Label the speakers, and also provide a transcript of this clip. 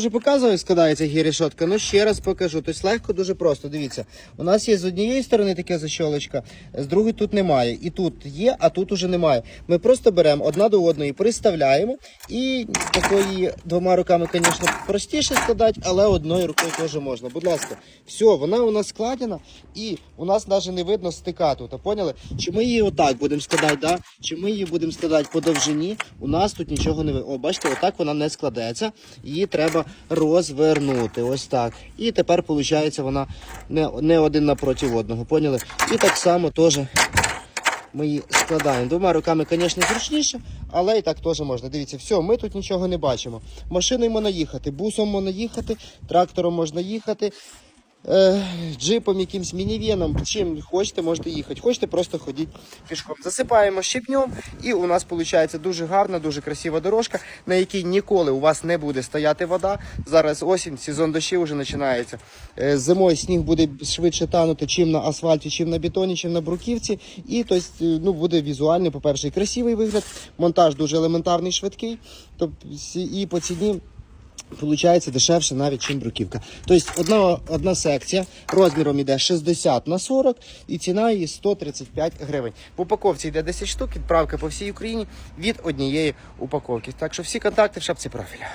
Speaker 1: Вже показую, складається гірішотка. Ну ще раз покажу. Тобто легко, дуже просто. Дивіться, у нас є з однієї сторони таке защолочка, з другої тут немає. І тут є, а тут уже немає. Ми просто беремо одна до одної, приставляємо і такої двома руками, звісно, простіше складати, але одною рукою теж можна. Будь ласка, все, вона у нас складена, і у нас навіть не видно стика тут. Поняли? Чи ми її отак будемо складати, да? чи ми її будемо складати по довжині? У нас тут нічого не видно. О, бачите, отак вона не складеться. Її треба розвернути. Ось так. І тепер виходить вона не, не один напроти одного. Поняли? І так само теж ми її складаємо. Двома руками, звісно, зручніше, але і так теж можна. Дивіться, все, ми тут нічого не бачимо. Машиною можна їхати, бусом можна їхати, трактором можна їхати. Джипом, якимсь мінівеном, чим хочете, можете їхати. Хочете, просто ходіть пішком. Засипаємо щепнем, і у нас виходить дуже гарна, дуже красива дорожка, на якій ніколи у вас не буде стояти вода. Зараз осінь, сезон дощів вже починається. Е, зимою сніг буде швидше танути, чим на асфальті, чим на бетоні, чим на бруківці. І тобто, е, ну, буде візуально, по-перше, красивий вигляд. Монтаж дуже елементарний, швидкий. Тобто, і по ціні. Получається дешевше навіть, ніж бруківка. Тобто одна, одна секція розміром йде 60 на 40 і ціна її 135 гривень. В упаковці йде 10 штук, відправка по всій Україні від однієї упаковки. Так що всі контакти в шапці профіля.